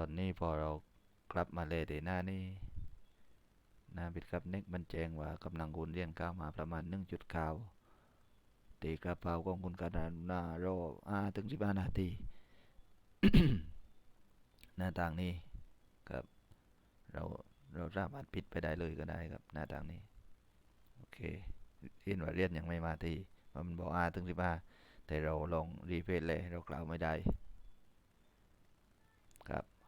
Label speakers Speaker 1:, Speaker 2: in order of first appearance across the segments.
Speaker 1: ตอนนี้พอเรากลับมาเลยเดหน้านี่หน้าบิดครับเน็กมันแจ้งว่ากำลังคุณเรียนก้าวมาประมาณหนึ่งจุดเก้าตีกระเป๋าของคุณกระดานหน้ารออาถึงสิบห้านาทีหน้าต่างนี้ครับเราเราสามารถปิดไปได้เลยก็ได้ครับหน้าต่างนี้โอเคเห็นว่าเรียนยังไม่มาทีมันบอกอาถึงสิบห้าแต่เราลองรีเพลย์เลยเรากล่าวไม่ได้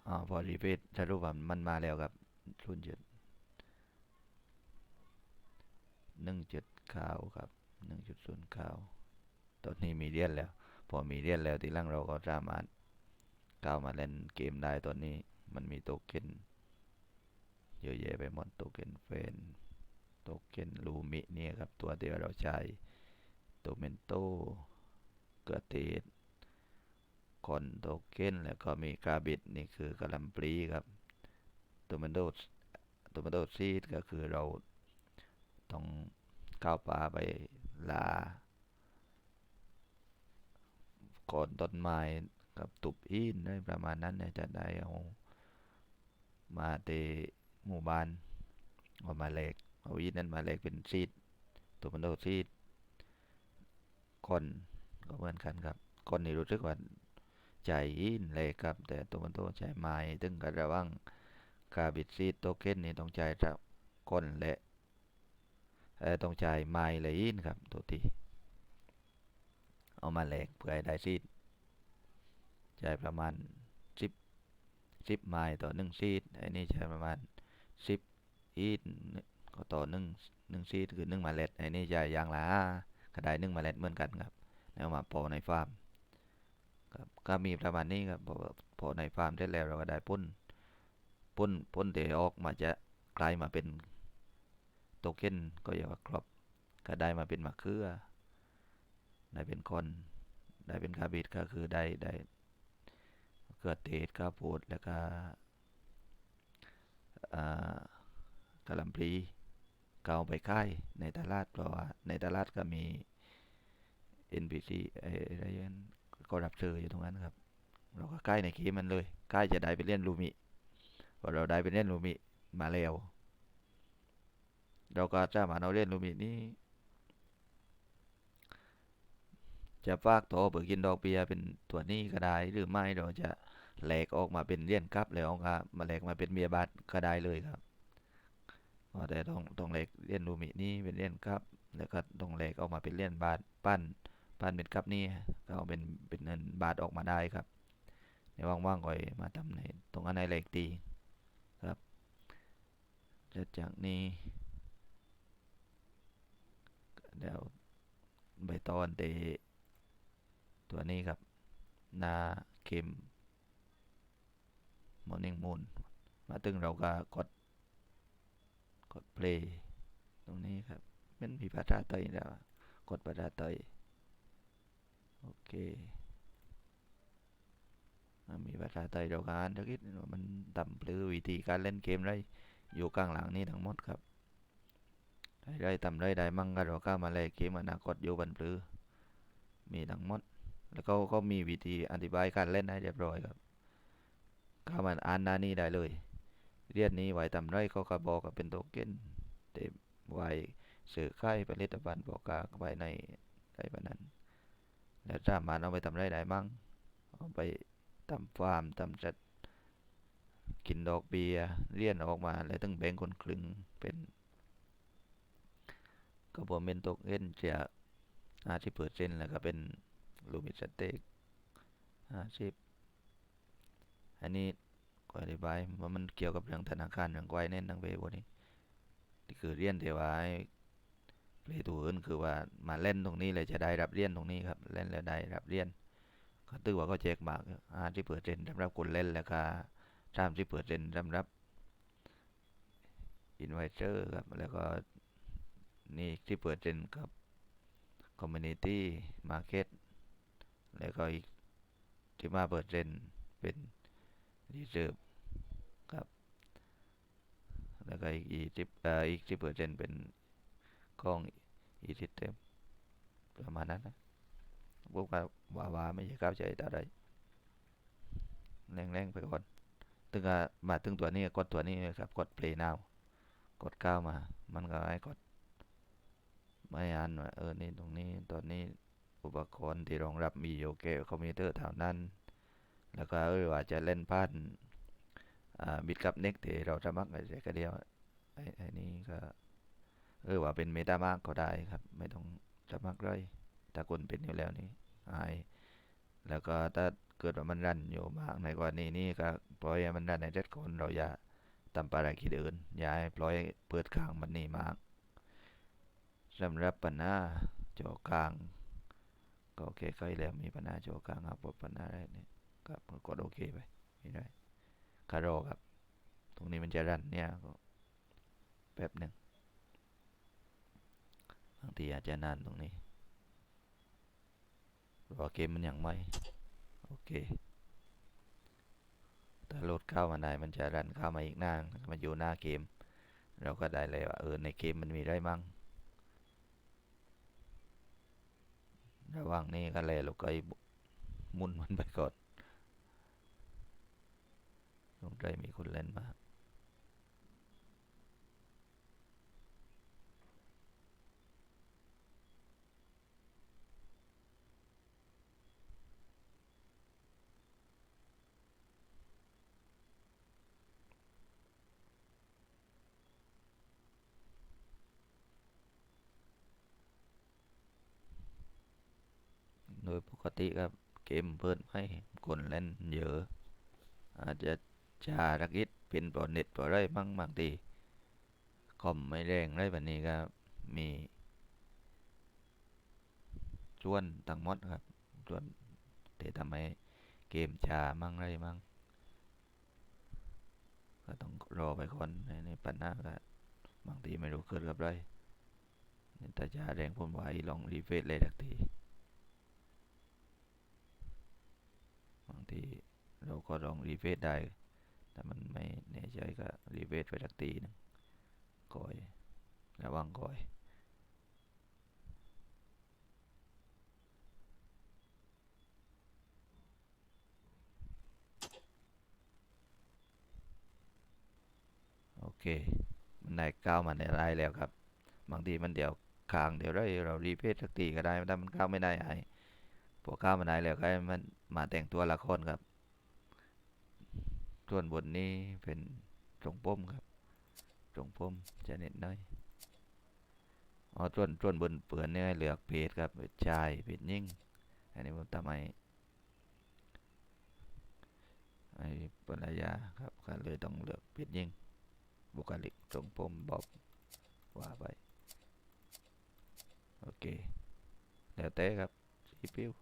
Speaker 1: อ๋อพอรีเพลย์สรุปว่ามันมาแล้วครับรุ่นเจุดหนึ่งจุดข่าวครับหนึ่งจุดศูนย์ข่าวตอนนี้มีเรียนแล้ว พอมีเรียนแล้วทีหลังเราก็สามารถก้าวมาเล่นเกมได้ตอนนี้มันมีโตเค็นเยอะแยะไปหมดโตเค็นเฟนโตเค็นลูมิเนี่ยครับตัวเดียวเราใช้โตเมนโตเกอร์เตด คอนโตเค็นแล้วก็มีกราบิดนี่คือกระลำปลีครับโตเมนโตโตเมนโตซีดก็คือเราต้องก้าวป่าไปลาก่อนต้นไม้กับตุบอินได้ประมาณนั้นเนี่ยจะได้เอามาเตหมู่บ้านเอามาแลกเอาอินนั้นมาแลกเป็นซีดตัวมันโตซีดก่อนก็เหมือนกันครับก่อนนี่รู้สึกว่า ใจอินแลกครับ แต่ตัวมันโตใช้ไม้ถึงกระวังกาบิดซีโตเค็นนี่ต้องจ่ายจากก่อนและเออต้องจ่ายไม้และอินครับตัวที่เอามาแหลกเพื่อให้ได้ซีดใช้ประมาณสิบสิบไม้ต่อหนึ่งซีดไอ้นี่ใช้ประมาณสิบอีดก็ต่อหนึ่งหนึ่งซีดคือหนึ่งมเมล็ดไอ้นี่ใช้ยางละห้าก็ได้หนึ่งมเมล็ดเหมือนกันครับแล้วมาพอในฟาร์ม ครับก็มีประมาณนี้ครับพอในฟาร์มเสร็จแล้วเราก็ได้ปุ้นปุ้นปุ้นเตออกมาจะกลายมาเป็นโตเค็นก็เรียกว่าครอบก็ได้มาเป็นมะเขือได้เป็นคนได้เป็นคาบิดก็คือได้ได้เกิดเทศข้าวโพดแล้วก็กะหล่ำปลีก็เอาไปค่ายในตลาดเพราะว่าในตลาดก็มี NPC อะไรนั้น ก็รับซื้ออยู่ตรงนั้นครับ เราก็ใกล้ในเกมมันเลย ใกล้จะได้ไปเล่นลูมิพอเราได้ไปเล่นลูมิมาแล้ว เราก็จะมาเอาเล่นลูมินี้จะฝากตัวเบิกกินดอกเบียเป็นตัวนี้ก็ได้ หรือไม่เราจะแหลกออกมาเป็นเลี่ยนกับแล้วก็มาแหลกมาเป็นเมียบาทก็ได้เลยครับแต่ต้องต้องแหลกเลี่ยนรูมินี่เป็นเลี่ยนกับแล้วก็ต้องแหลกออกมาเป็นเลี่ยนบาทปั้น ปั้นเป็นกับนี่ก็เป็นเป็นเงินบาทออกมาได้ครับในว่างๆก่อยมาทำในตรงอันไหนแหล็กตีครับแล้วจากนี้เดี๋ยวใบตอนเตตัวนี้ครับนาเข็ม Morning Moon มาตึงเราก็กด กด play ตรงนี้ครับมันมีภาษาไทยแล้ว กดภาษาไทย โอเคมีภาษาไทยเราก็อ่านทักนิดว่ามันต่ำหรือวิธีการเล่นเกมไรอยู่ข้างหลังนี้ทั้งหมดครับได้ต่ำไรได้มั่งก็เราเข้ามาเลยเกมอนาคตอยู่บนปลือมีทั้งหมด แล้วก็ก็มีวิธีอธิบายการเล่นให้เรียบร้อยครับเข้ามาอ่านหน้านี้ได้เลย เรียนนี้ไว้ทำไรเขาก็บอกกับเป็นโตเค็นเต็มไว้สื่อค่ายผลิตภัณฑ์บอกกาไว้ในในแบบนั้น แล้วสามารถเอาไปทำไรได้มั่งเอาไปทำฟาร์มทำจัดกินดอกเบียเรียนออกมา แล้วต้องแบ่งคนครึ่งเป็นก็ผมเป็นโตเค็นจะห้าสิบเปอร์เซ็นแล้วก็เป็นลูมิสเต็กห้าสิบอันนี้ก็อธิบายว่ามันเกี่ยวกับเรื่องธนาคารเรื่องไวเน้นทั้งเวพวนี้นี่คือเรียนเทว่า เพลตูอื่นคือว่ามาเล่นตรงนี้เลยจะได้รับเรียนตรงนี้ครับเล่นแล้วได้รับเรียน ก็ตือว่าก็แจกมากห้าสิบเปอร์เซ็นสำหรับคนเล่นแล้วก็สามสิบเปอร์เซ็นสำหรับอินไวเซอร์ครับแล้วก็นี่สิบเปอร์เซ็นครับคอมมูนิตี้มาร์เก็ตแล้วก็อีกที่มาเปอร์เซ็นเป็นรีเซิร์ฟครับแล้วก็อีกอีสิบเอ่ออีกสิบเปอร์เซ็นเป็น กล้องอีซิเต็มประมาณนั้นนะพวกว่าว่าว่าไม่ใช่เข้าใจแต่ใดแรงๆไปก่อนถึงมาถึงตัวนี้กดตัวนี้ครับกด play now กดก้าวมา มันก็ให้กดไม่อ่านว่าเออนี่ตรงนี้ตอนนี้อุปกรณ์ที่รองรับมีอยู่แค่คอมพิวเตอร์เท่านั้น แล้วก็เออว่าจะเล่นผ่านอ่าบิตกับเน็กที่เราสมัครอะไรก็เดียวไอ้ไอ้นี่ก็ เออว่าเป็นเมตามากก็ได้ครับ ไม่ต้องสมัครเลยถ้าคนเป็นอยู่แล้วนี่หาย แล้วก็ถ้าเกิดว่ามันรันอยู่มากในกรณีนี้ก็ปล่อยให้มันรันในเจ็ดคนเราอย่าทำภารกิจอื่นอย่าให้ปล่อยเปิดค้างมันนี่มากสำหรับปัญหาโจกลาง ก็โอเคใกล้แล้วมีปัญหาโจกลางครับปัญหาอะไรนี่กับก็กดโอเคไปไม่ได้คารอครับ ตรงนี้มันจะรันเนี่ยก็แป๊บหนึ่ง บางทีอาจจะนานตรงนี้ราะว่าเกมมันยังไม่ โอเค ถ้าโหลดเข้ามาได้มันจะรันเข้ามาอีกหน้ามันอยู่หน้าเกม เราก็ได้เลยว่าเออในเกมมันมีได้มั่งระหว่างนี้ก็เลยเราก็มุนมันไปก่อนลงใจมีคนเล่นมาก โดยปกติครับเกมเปิดให้คนเล่นเยอะ อาจจะชาสักนิดเป็นเพราะเน็ตเพราะอไรบ้างบางทีคอมไม่แรงไรแบบนี้ก็มีส่วนทั้งมดครับส่วนที่ทำให้เกมชามั่งไรมั่งก็ต้องรอไปก่อนในในปัญหาก็บางทีไม่รู้เกิดกับไรแต่ช้าแรงผมไหวลองรีเฟรชเลยทักที บางทีเราก็ลองรีเฟรชได้ แต่มันไม่แน่ใจก็รีเฟรชไปสักทีนึงก่อยระวังก่อยโอเค มันได้ก้าวมาในไลน์แล้วครับ บางทีมันเดี๋ยวค้างเดี๋ยวเราเรารีเฟรชสักทีก็ได้ถ้ามันเข้าวไม่ได้ไอ พอเข้ามาได้แล้วก็ให้มันมาแต่งตัวละครครับ ส่วนบนนี้เป็นตรงป้มครับตรงป้มจะเน็ตน้อยอ๋อส่วนส่วนบนเปลือนเนี่ยให้เลือกเพจครับเพจชายเพจยิ่ง อันนี้ผมทำไมไอ้ภรรยาครับก็เลยต้องเลือกเพจยิ่ง บุคลิกตรงป้มบอกว่าไปโอเคแล้วแต่ครับสีพิว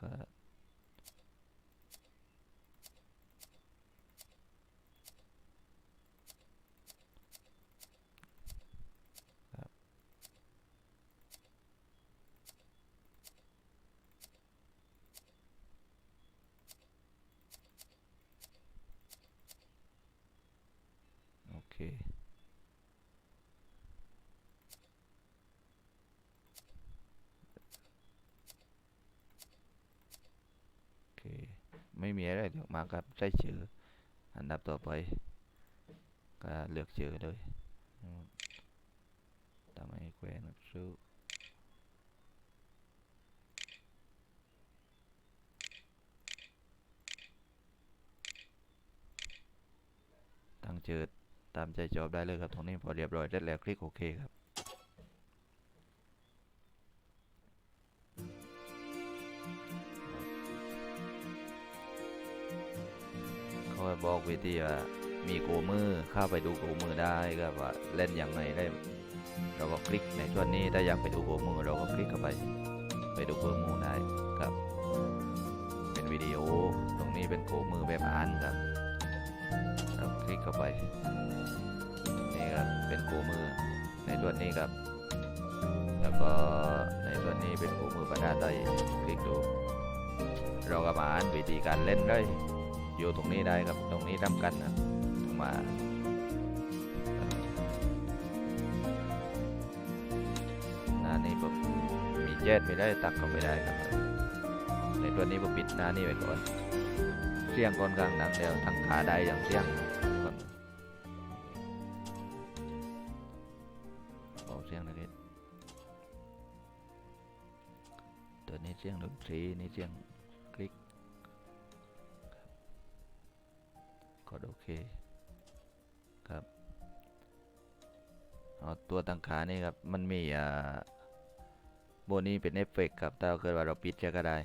Speaker 1: แล้วก็ครับโอเค โอเค ไมีอะไรเดี๋ยวมาครับใช้ชื่ออันดับต่อไปก็เลือกชื่อเลยทำให้แควนซื้อตั้งชื่อตามใจชอบได้เลยครับตรงนี้พอเรียบร้อยเสร็จแล้วคลิกโอเคครับ วิธีว่ามีโกมือเข้าไปดูโกมือได้ก็ว่าเล่นอย่างไรได้ เราก็คลิกในส่วนนี้ถ้าอยากไปดูโกมือเราก็คลิกเข้าไป ไปดูโกมือได้ครับ เป็นวิดีโอตรงนี้เป็นโกมือแบบอ่านครับเราคลิกเข้าไปนี่ครับเป็นโกมือในส่วนนี้ครับ แล้วก็ในส่วนนี้เป็นโกมือภาษาไทยคลิกดูเราก็มาอ่านวิธีการเล่นได้ อยู่ตรงนี้ได้ครับ ตรงนี้ทำกันนะมาหน้านี้ปุ๊บมีแยกไม่ได้ตักเข้าไปได้ครับ ในตัวนี้ผมปิดหน้านี่ไปก่อนเสี่ยงก่อนกลางนังเดียวทั้งขาได้อย่างเสี่ยงก่อนเอาเสียงนะครับตัวนี้เสียงดนตรีนี่เสียง เคครับเอาตัวตั้งขานี่ครับ มันมีอ่าโบนี้เป็นเอฟเฟกครับถ้าเกิดว่าเราปิดจะก็ได้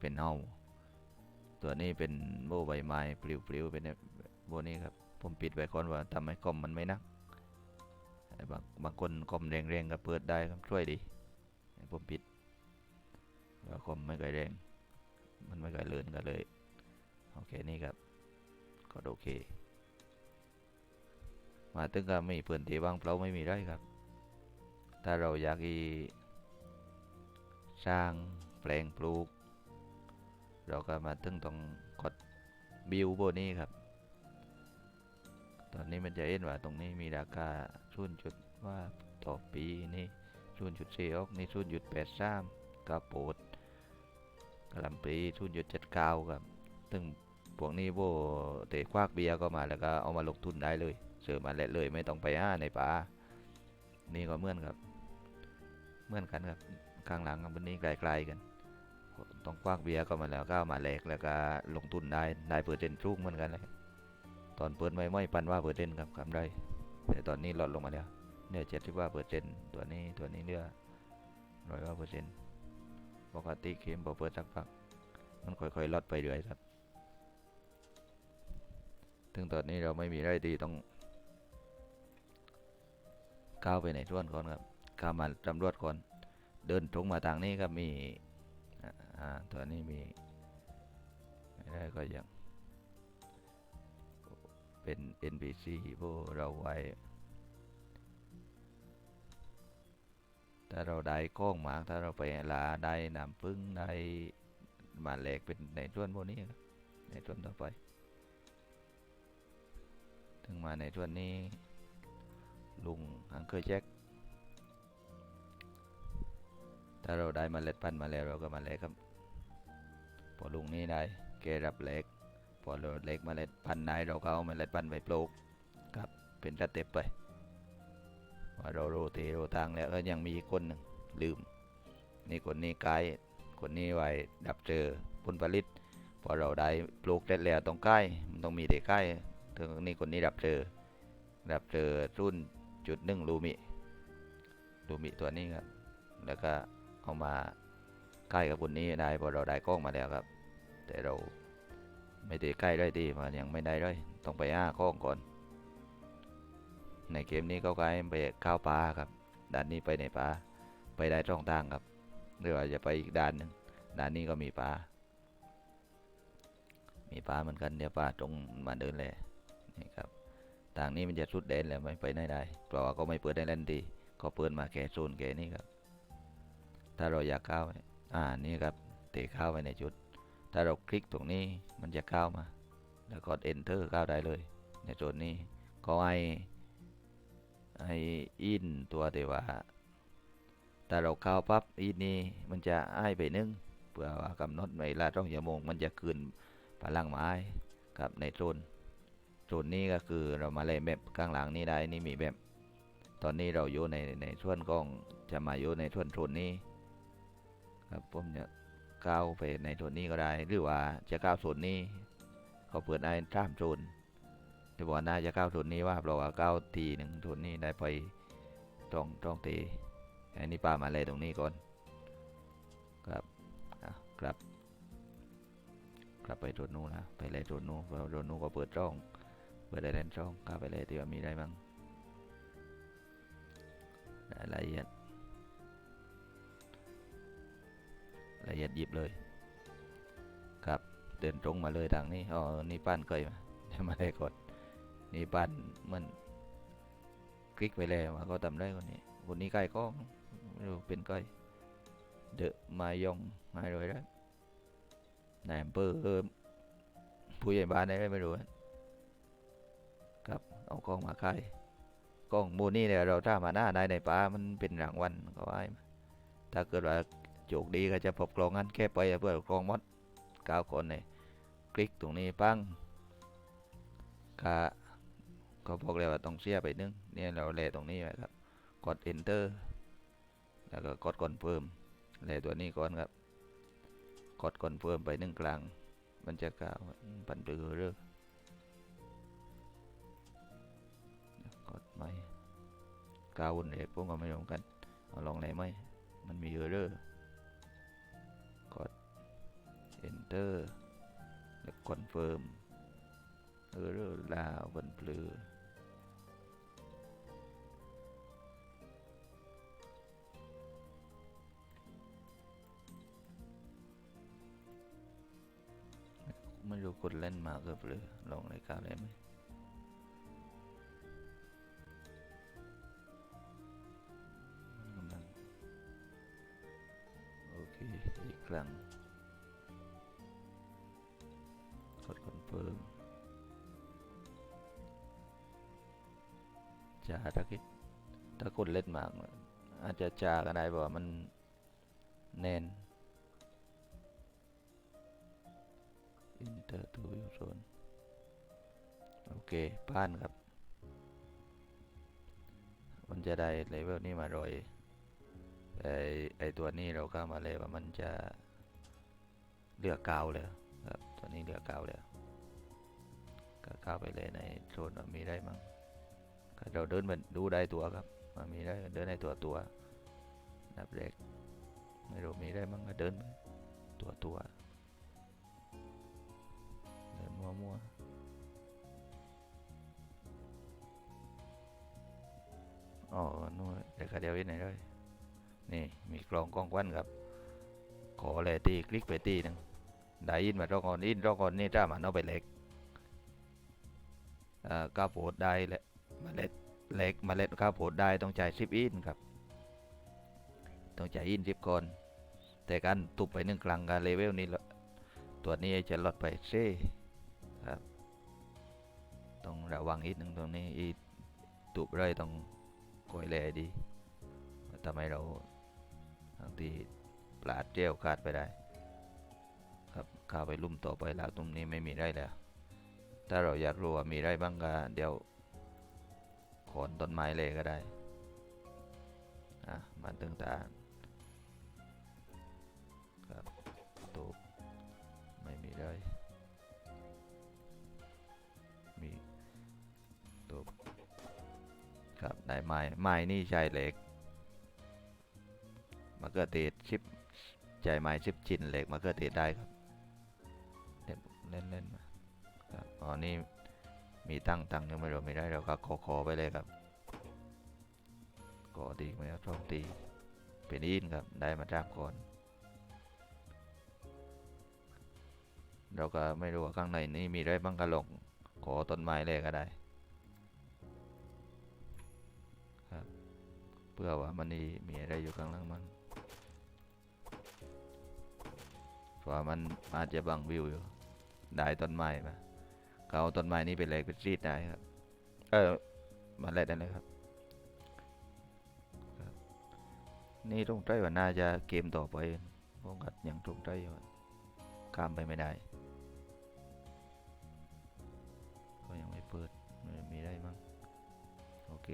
Speaker 1: เป็นเฮาตัวนี้เป็นโบใบไม้ปลิวๆเป็นโบนี้ครับผมปิดไว้ก่อนว่าทำให้คอมมันไม่นักบางบางคนคอมแรงๆก็เปิดได้ครับช่วยดีผมปิดแล้วคอมไม่ค่อยแรง มันไม่ค่อยเลื่อนกันเลยโอเคนี่ครับ ก็โอเค มาถึงก็ไมีเพื่อนที่ว่างเปล่าไม่มีไรครับ ถ้าเราอยากอีสร้างแปลงปลูก เราก็มาตึงตรงกดบิวโบนี้ครับ ตอนนี้มันจะเห็นว่าตรงนี้มีราคาชุนจุดว่าต่อปีนี่ชุนจุดสี่ออกนี่ชุนจุดแปดสามกระโปดกระลำปีชุนจุดเจ็ดเก้าครับซึ่ง พวกนี้โบเตะควักเบียร์ก็มาแล้วก็เอามาลงทุนได้เลยเสือมาเละเลยไม่ต้องไปห้าในป่านี่ก็เมื่อนครับเมื่อนกันครับข้างหลังกับวันนี้ไกลๆกันต้องควักเบียร์ก็มาแล้วก็มาแลกแล้วก็ลงทุนได้ได้เปอร์เซ็นต์สูงเหมือนกันเลยตอนเปิดไม่ไม่ปันว่าเปอร์เซ็นครับกำไรแต่ตอนนี้ลดลงมาแล้วเนี่ยเจ็ดสิบว่าเปอร์เซ็นตัวนี้ตัวนี้เหลือร้อยว่าเปอร์เซ็นต์ปกติเข็มพอเปิดสักพักมันค่อยๆลดไปเรื่อยครับ ถึงตอนนี้เราไม่มีไรดีต้องก้าวไปในส่วนก่อนครับก้าวมาตำรวจก่อน เดินตรงมาทางนี้ก็มีอ่าตัวนี้มีไม่ได้ก็ยังเป็น NPC พวกเราไว้ถ้าเราได้ก้องหมากถ้าเราไปลาได้น้ำพึ่งได้มาแหลกเป็นในส่วนพวกนี้ในส่วนต่อไป ถึงมาในส่วนนี้ ลุงอังเคยแจ็คถ้าเราได้มเมล็ดพันธุ์มาแล้วเราก็มาแลกครับพอลุงนี้ได้แกรับเล็กพอเราเล็กมเมล็ดพันธุ์ได้เราก็เอาเมล็ดพันธุ์ไปปลูกครับเป็นสเต็ปไปว่าเราโรเตโรทางแล้วก็ยังมีคนหนึ่งลืม นี่คนนี้ไกด์คนนี้ไว้ดับเจอผลผลิตพอเราได้ปลูกเสร็จแล้วต้องใกล้มันต้องมีแต่ใกล้ ถึงนี่คนนี้ดับเจอดับเจอรุ่นจุดหนึ่งลูมิลูมิตัวนี้ครับ แล้วก็เอามาใกล้กับคนนี้ได้พอเราได้กล้องมาแล้วครับ แต่เราไม่ได้ใกล้ได้ดีมันยังไม่ได้เลยต้องไปห้ากล้องก่อน ในเกมนี้เขาก็ให้ไปเข้าป่าครับด่านนี้ไปในป่าไปได้ช่องทางครับหรือว่าจะไปอีกด่านหนึ่งด่านนี้ก็มีป่ามีป่าเหมือนกันเดี๋ยวป่าตรงมาเดินเลย นี่ครับทางนี้มันจะสุดเด่นแล้วไม่ไปไหนได้เพราะว่าก็ไม่เปิดได้เล่นดี ก็เปิดมาแค่โซนแค่นี้ครับ ถ้าเราอยากเข้าเนี่ยอ่านี่ครับเตะเข้าไปในจุด ถ้าเราคลิกตรงนี้มันจะเข้ามา แล้วกด enter เข้าได้เลย ในจุดนี้ก็ให้ให้อินตัวเดว่าถ้าเราเข้าปั๊บอินนี้มันจะให้ไปนึ่งเพื่อว่ากำหนดเวลาต้องชั่วโมงมันจะคืนพลังไม้กับในโซน โซนนี้ก็คือเรามาเล่นแบบข้างหลังนี้ได้นี่มีแบบ ตอนนี้เราอยู่ในในส่วนของจะมาอยู่ในส่วนโซนนี้ครับผมจะก้าวไปในโซนนี้ก็ได้ หรือว่าจะก้าวโซนนี้เขาเปิดได้ตามโซนแต่ว่าน่าจะก้าวโซนนี้ว่าเราว่าก้าวทีหนึ่งโซนนี้ได้ไปตรงตรงตีอันนี้ป้ามาเลยตรงนี้ก่อนครับครับกลับไปโซนนู้นนะไปเลยโซนนู้นเพราะโซนนู้นก็เปิดช่อง เปิดได้แลนช่องก้าไปเลยที่ว่ามีได้บ้างรายละเอียดละเอียดหยิบเลย ครับเดินตรงมาเลยทางนี้อ๋อนี่ปั้นเคยมาจะมาได้กดนี่ปั้นมันคลิกไปเลยมาก็ทำได้คนนี้คนนี้ใกล้ก็ไม่รู้เป็นใกล้เดอะมายองไม่รู้แล้วนายอำเภอผู้ใหญ่บ้านได้ไม่รู้ เอากล้องมาใกล้กล้องมูนี่เนี่ยเราถ้ามาหน้าได้ในป่ามันเป็นรางวัลก็ไว้มาถ้าเกิดว่าโจกดีก็จะพบกลองงั้นแค่ไปเพื่อกลองมดเก้าคนเนี่ยคลิกตรงนี้ปั้งก็ก็บอกเลยว่าต้องเสียไปนึงเนี่ยเราเลตรงนี้ไว้ครับ กด enter แล้วก็กด confirm เลตัวนี้ก่อนครับ กด confirm ไปหนึ่งกลาง มันจะกล่าวว่าอืมปันเรือเรือ กาวนเอกพวกก็ไม่รวมกันเอาลองไหนไหมมันมีเออร์เรอร์กด enter แล้ว confirm เออร์เรอร์ลาวบนปลือไม่รู้คนเล่นมาเกือบเลยลองในกาวได้ไหม อาจจะจาก็ได้เพราะว่มันแน่น Enter to your zone โอเคผ่านครับ มันจะได้เลเวลนี้มาโดยไอไอตัวนี้เราเข้ามาเลยว่ามันจะเลือกกาวเลยครับตัวนี้เลือกกาวเลยก็เข้าไปเลยในโซนว่ามีได้มั้งเราเดินมันดูได้ตัวครับว่ามีได้เดินในตัวตัว นับเล็กไม่รู้มีได้มั้งเดินไปตัวตัวเดินมัวมัวอ๋อนู่นเดี๋ยวก็เดียวอีกหน่อยเลยนี่มีกล่องกล้องควันครับ ขอเลตีคลิกไปตีหนึ่งได้ยินมาร้องก่อนอินร้องก่อนนี่ถ้ามันเอาไปเล็กอ่าก้าโพดได้แหละมาเล็ดเล็กมาเล็ดข้าโพดได้ต้องจ่ายสิบอินครับ ต้องจ่ายอินสิบคนแต่การตุบไปหนึ่งครั้งการเลเวลนี้ตัวนี้จะลดไปเซ่ครับ ต้องระวังอีกหนึ่งตรงนี้อีตุบเลยต้องคอยแลดีทำให้เราบางทีปลาดเจียวขาดไปได้ ครับเข้าไปลุ่มต่อไปแล้วตรงนี้ไม่มีได้แล้ว ถ้าเราอยากรู้ว่ามีได้บ้างก็เดี๋ยวขนต้นไม้เลยก็ได้ อะมาตึงตา ตูบไม่มีได้มีตูบครับได้ไม้ไม้นี่ใช้เหล็กมะเขือเทศชิปใจไม้ชิปชิ้นเหล็กมะเขือเทศได้ครับเล่นเล่นเล่นมาครับอ๋อนี่มีตั้งตั้งยังไม่รู้ไม่ได้เราก็ขอขอไปเลยครับก่อตีไหมครับชอบตีเป็นอินครับได้มาจ้ามก่อน เราก็ไม่รู้ว่าข้างในนี่มีอะไรบ้างก็ลงขอต้นไม้เลยก็ได้ครับเพื่อว่ามันนี่มีอะไรอยู่ข้างล่างมันเพราะว่ามันอาจจะบังวิวอยู่ได้ต้นไม้มาเขาเอาต้นไม้นี้ไปเลยเป็นซีดได้ครับ เออมาเล่นได้เลยครับ นี่ตรงใจว่าน่าจะเกมต่อไปพราะกัดยังตรงใจอยู่ข้ามไปไม่ได้ เค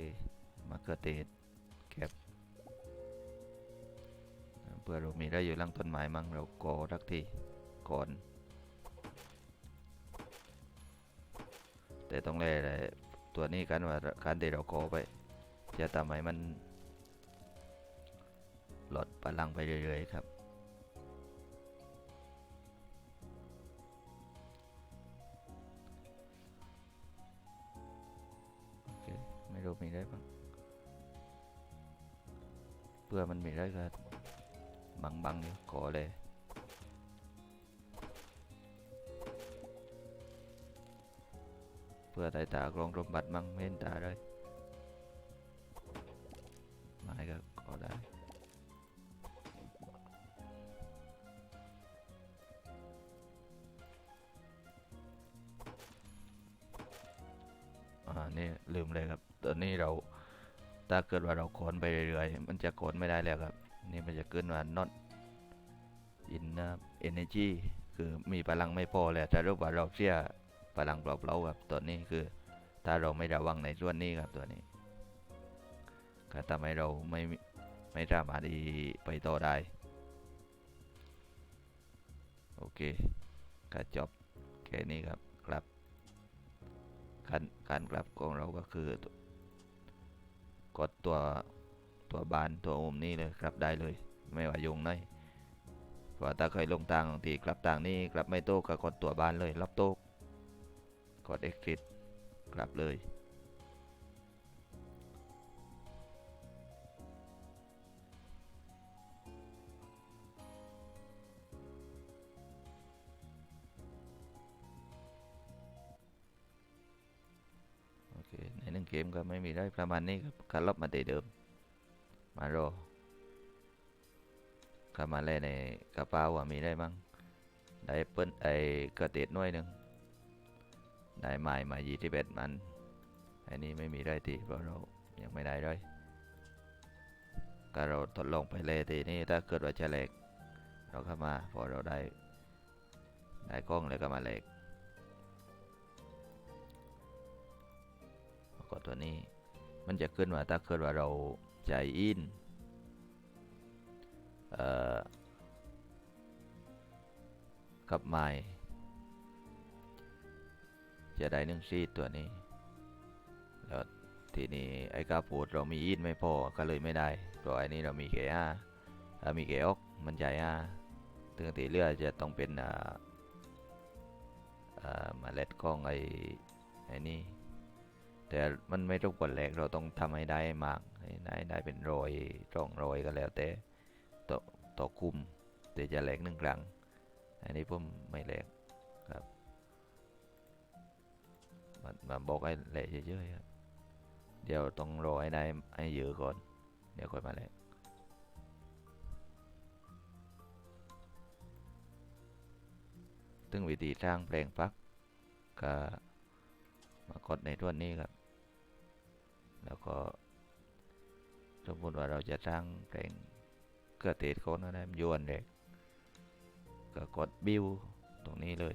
Speaker 1: มาเกิดเตดแคปเพื่อเรามีได้อยู่หลังต้นไม้มั่งเรากอทักทีก่อน แต่ต้องแล่ตัวนี้กันว่าการที่เรากอไปจะทำให้มันลดพลังไปเรื่อยๆครับ ไม่รู้มีได้บ้างเพื่อมันมีได้ก็บังบังๆอยู่ขอเลยเพื่อไต่ตากรองรมบัตรมั่งไม่เห็นตาเลยาเกิดว่าเราโขนไปเรื่อยๆ มันจะโขนไม่ได้แล้วครับ นี่มันจะขึ้นว่า not อินเอเนจีคือมีพลังไม่พอเลยแต่รูปว่าเราเสียพลังเปล่าๆครับตัวนี้คือ ถ้าเราไม่ระวังในส่วนนี้ครับตัวนี้ก็ทำให้เราไม่ไม่สามารถไปต่อได้ โอเคก็จบแค่นี้ครับกลับการการกลับของเราก็คือ กดตัวตัวบานตัวมุมนี้เลยกลับได้เลย ไม่ว่ายุงไหนเพราะถ้าเคยลงทางที่กลับทางนี้กลับไม่โต๊ะก็กดตัวบานเลยรับโต๊ะกด exit กลับเลย เกมก็ไม่มีได้ประมาณนี้ครับการลบมาเตเดิม มารอเข้ามาเล่นในกระเป๋าว่ามีได้มั้งได้เปิ้ลไอ้กระเตดหน้อยหนึ่งได้ไม้มายี่สิบเอ็ดมันอันนี้ไม่มีได้ทีเพราะเรายังไม่ได้เลยก็เราทดลองไปเลยทีนี้ถ้าเกิดว่าจะแหลกเราเข้ามาพอเราได้ได้กล้องเลยก็มาแหลก ก็ตัวนี้ มันจะขึ้นว่าถ้าเกิดว่าเราใจอินกับไม้จะได้หนึ่งซีดตัวนี้ แล้วทีนี้ไอ้กาปูดเรามีอินไม่พอก็เลยไม่ได้เพราะไอ้นี้เรามีเกอาถ้ามีเกออกมันใจอาถึงตีเลือดจะต้องเป็นอ่าอ่าเมล็ดของไอ้ไอ้นี่ แต่มันไม่ทุกวนแรกเราต้องทำให้ได้มากให้ได้ได้เป็นรอยร่องรอยก็แล้วแต่ต่อต่อคุมแต่จะแหลกหนึ่งครั้งอันนี้ผมไม่แหลกครับมันมาบอกให้แหลกเฉยๆครับเดี๋ยวต้องรอให้ได้ให้เยอะก่อน เดี๋ยวค่อยมาแหลกซึ่งวิธีสร้างแปลงฟักก็มากดในตัวนี้ครับ แล้วก็สมมติว่าเราจะสร้างเพลงเกิดเตดโคนอะไรมันยวนเด็กก็กดบิวตรงนี้เลย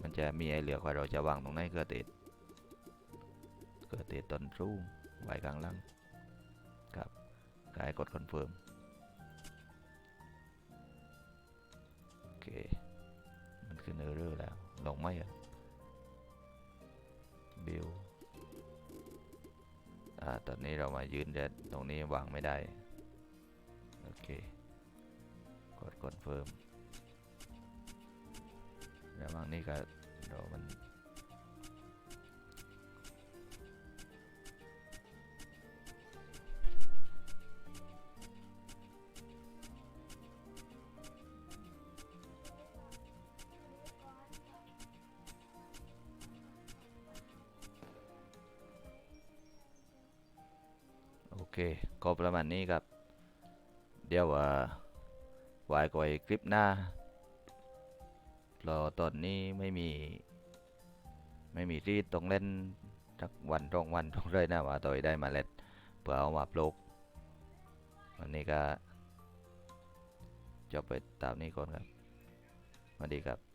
Speaker 1: มันจะมีไอเหลือกว่าเราจะวางตรงไหนเกิดเตดเกิดเตดต้นสูงไว้กลางล่างครับกายกดคอนเฟิร์มโอเค มันขึ้นเออร์เรอร์แล้วลงไหมอะบิว อ่าตอนนี้เรามายืนเดดตรงนี้วางไม่ได้ โอเค กดคอนเฟิร์มระหว่างนี้ก็เรามัน ก็ประมาณนี้ครับ เดี๋ยวอ่าไว้ก็ไว้คลิปหน้าเราตอนนี้ไม่มี ไม่มีที่ต้องเล่นสักวันตรงวันตรงเลยนะว่าตัวได้มาเล่นเพื่อเอามาปลูกวันนี้ก็จบไปตามนี้ก่อนครับสวัสดีครับ